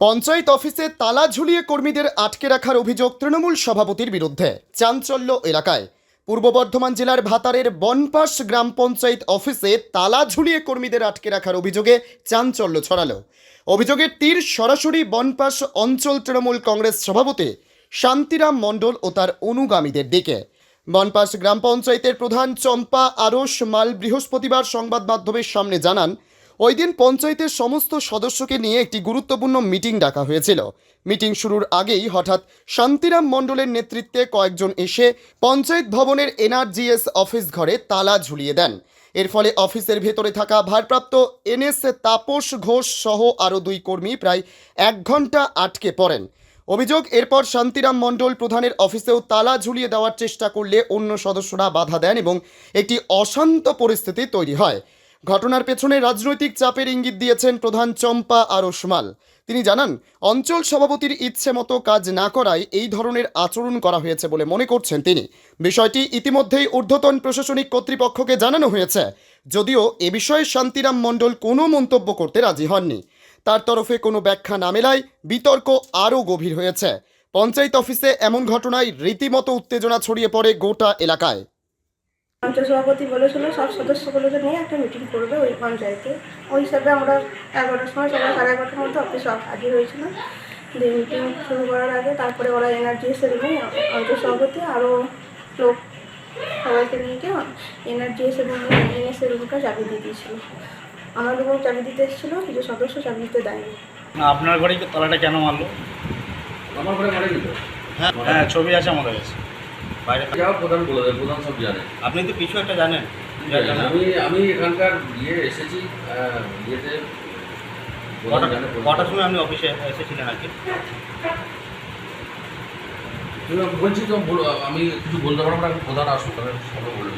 পঞ্চায়েত অফিসে তালা ঝুলিয়ে কর্মীদের আটকে রাখার অভিযোগ তৃণমূল সভাপতির বিরুদ্ধে চাঞ্চল্য এলাকায়। পূর্ব বর্ধমান জেলার ভাতারের বনপাস গ্রাম পঞ্চায়েত অফিসে তালা ঝুলিয়ে কর্মীদের আটকে রাখার অভিযোগে চাঞ্চল্য ছড়ালো। অভিযোগের তীর সরাসরি বনপাস অঞ্চল তৃণমূল কংগ্রেস সভাপতি শান্তিরাম মণ্ডল ও তার অনুগামীদের দিকে। বনপাস গ্রাম পঞ্চায়েতের প্রধান চম্পা আরস মাল বৃহস্পতিবার সংবাদ মাধ্যমের সামনে জানান ওই দিন পঞ্চায়েতের সমস্ত সদস্যকে নিয়ে একটি গুরুত্বপূর্ণ মিটিং ডাকা হয়েছিল। মিটিং শুরুর আগেই হঠাৎ শান্তিরাম মণ্ডলের নেতৃত্বে কয়েকজন এসে পঞ্চায়েত ভবনের এনআরজিএস অফিস ঘরে তালা ঝুলিয়ে দেন। এর ফলে অফিসের ভেতরে থাকা ভারপ্রাপ্ত এনএস তাপস ঘোষ সহ আরও দুই কর্মী প্রায় এক ঘণ্টা আটকে পড়েন। অভিযোগ, এরপর শান্তিরাম মণ্ডল প্রধানের অফিসেও তালা ঝুলিয়ে দেওয়ার চেষ্টা করলে অন্য সদস্যরা বাধা দেন এবং একটি অশান্ত পরিস্থিতি তৈরি হয়। ঘটনার পেছনে রাজনৈতিক চাপের ইঙ্গিত দিয়েছেন প্রধান চম্পা আরসমাল তিনি জানান, অঞ্চল সভাপতির ইচ্ছে মতো কাজ না করায় এই ধরনের আচরণ করা হয়েছে বলে মনে করছেন তিনি। বিষয়টি ইতিমধ্যেই ঊর্ধ্বতন প্রশাসনিক কর্তৃপক্ষকে জানানো হয়েছে। যদিও এ বিষয়ে শান্তিরাম মণ্ডল কোনো মন্তব্য করতে রাজি হননি। তার তরফে কোনো ব্যাখ্যা না মেলায় বিতর্ক আরও গভীর হয়েছে। পঞ্চায়েত অফিসে এমন ঘটনায় রীতিমতো উত্তেজনা ছড়িয়ে পড়ে গোটা এলাকায়। পঞ্চায়েত সভাপতি বলেছিল সব সদস্যগুলোকে নিয়ে একটা মিটিং করবে ওই পঞ্চায়েতে। ওই হিসাবে আমরা এগারোটার সময় সকাল সাড়ে এগারোটার মধ্যে অফিসে হাজির হয়েছিল। দিয়ে মিটিং শুরু করার আগে তারপরে ওরা এনার্জিএসের রুমে অঞ্চল সভাপতি আরও লোক সবাইকে নিয়ে গিয়ে এনার্জিএসের রুমে এনএসের রুমটা চাবি দিয়ে দিয়েছিল। আমার রুমেও চাবি দিতে এসেছিল কিছু সদস্য চাবি দিতে দেয়নি। আপনার ঘরে তালাটা কেন মারলো? আমার ঘরে মারা গেল হ্যাঁ হ্যাঁ ছবি আছে আমাদের কাছে। বাইরে যা প্রধান বলে দেয় প্রধান সব জানে। আপনি তো কিছু একটা জানেন। আমি আমি এখানকার ইয়ে এসেছি ইয়েতে কটার সময় আপনি অফিসে এসেছিলেন আর কি? বলছি তো আমি কিছু বলতে পারব না প্রধান আসুক তাহলে সবাই বলবে